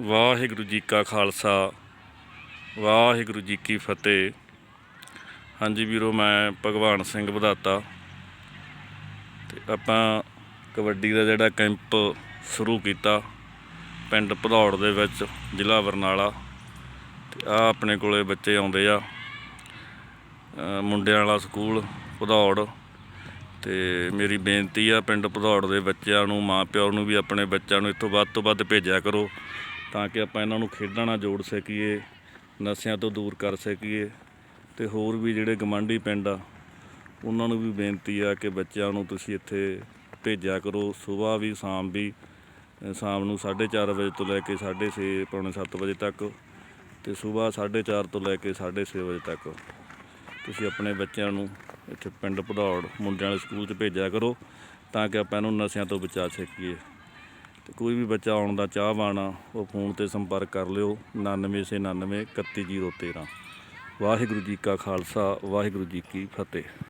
ਵਾਹਿਗੁਰੂ ਜੀ ਕਾ ਖਾਲਸਾ, ਵਾਹਿਗੁਰੂ ਜੀ ਕੀ ਫਤਿਹ। ਹਾਂਜੀ ਵੀਰੋ, ਮੈਂ ਭਗਵਾਨ ਸਿੰਘ ਵਧਾਤਾ। ਤੇ ਆਪਾਂ ਕਬੱਡੀ ਦਾ ਜਿਹੜਾ ਕੈਂਪ ਸ਼ੁਰੂ ਕੀਤਾ, ਪਿੰਡ ਭਦੌੜ ਦੇ ਵਿੱਚ, ਜ਼ਿਲ੍ਹਾ ਬਰਨਾਲਾ। ਤੇ ਆ ਆਪਣੇ ਕੋਲੇ ਬੱਚੇ ਆਉਂਦੇ ਆ ਮੁੰਡਿਆਂ ਵਾਲਾ ਸਕੂਲ, ਭਦੌੜ। ਤੇ ਮੇਰੀ ਬੇਨਤੀ ਆ, ਪਿੰਡ ਭਦੌੜ ਦੇ ਬੱਚਿਆਂ ਨੂੰ ਮਾਂ ਪਿਓ ਨੂੰ ਵੀ ਆਪਣੇ ਬੱਚਿਆਂ ਨੂੰ ਇੱਥੋਂ ਵੱਧ ਤੋਂ ਵੱਧ ਭੇਜਿਆ ਕਰੋ। ਤਾਂ ਕਿ ਆਪਾਂ ਇਹਨਾਂ ਨੂੰ ਖੇਡਾਂ ਨਾਲ ਜੋੜ ਸਕੀਏ, ਨਸ਼ਿਆਂ ਤੋਂ ਦੂਰ ਕਰ ਸਕੀਏ ਤੇ ਹੋਰ ਵੀ ਜਿਹੜੇ ਗਮੰਡੀ ਪਿੰਡ ਆ, ਉਹਨਾਂ ਨੂੰ ਵੀ ਬੇਨਤੀ ਆ ਕਿ ਬੱਚਿਆਂ ਨੂੰ ਤੁਸੀਂ ਇੱਥੇ ਭੇਜਿਆ ਕਰੋ। ਸਵੇਰ ਵੀ, ਸ਼ਾਮ ਵੀ ਸ਼ਾਮ ਨੂੰ 4:30 ਵਜੇ ਤੋਂ ਲੈ ਕੇ 6:30 ਪੌਣੇ 7 ਵਜੇ ਤੱਕ ਤੇ ਸਵੇਰ 4:30 ਤੋਂ ਲੈ ਕੇ 6:30 ਵਜੇ ਤੱਕ ਤੁਸੀਂ ਆਪਣੇ ਬੱਚਿਆਂ ਨੂੰ ਇੱਥੇ ਪਿੰਡ ਭਦੌੜ ਮੁੰਡਿਆਂ ਵਾਲੇ ਸਕੂਲ 'ਚ ਭੇਜਿਆ ਕਰੋ ਤਾਂ ਕਿ ਆਪਾਂ ਇਹਨੂੰ ਨਸ਼ਿਆਂ ਤੋਂ ਬਚਾ ਸਕੀਏ। ਤੇ ਕੋਈ ਵੀ ਬੱਚਾ ਆਉਣ ਦਾ ਚਾਹਵਾਨ ਆ ਉਹ ਫੋਨ ਤੇ ਸੰਪਰਕ ਕਰ ਲਿਓ 9999 31013 ਵਾਹਿਗੁਰੂ ਜੀ ਕਾ ਖਾਲਸਾ, ਵਾਹਿਗੁਰੂ ਜੀ ਕੀ ਫਤਿਹ।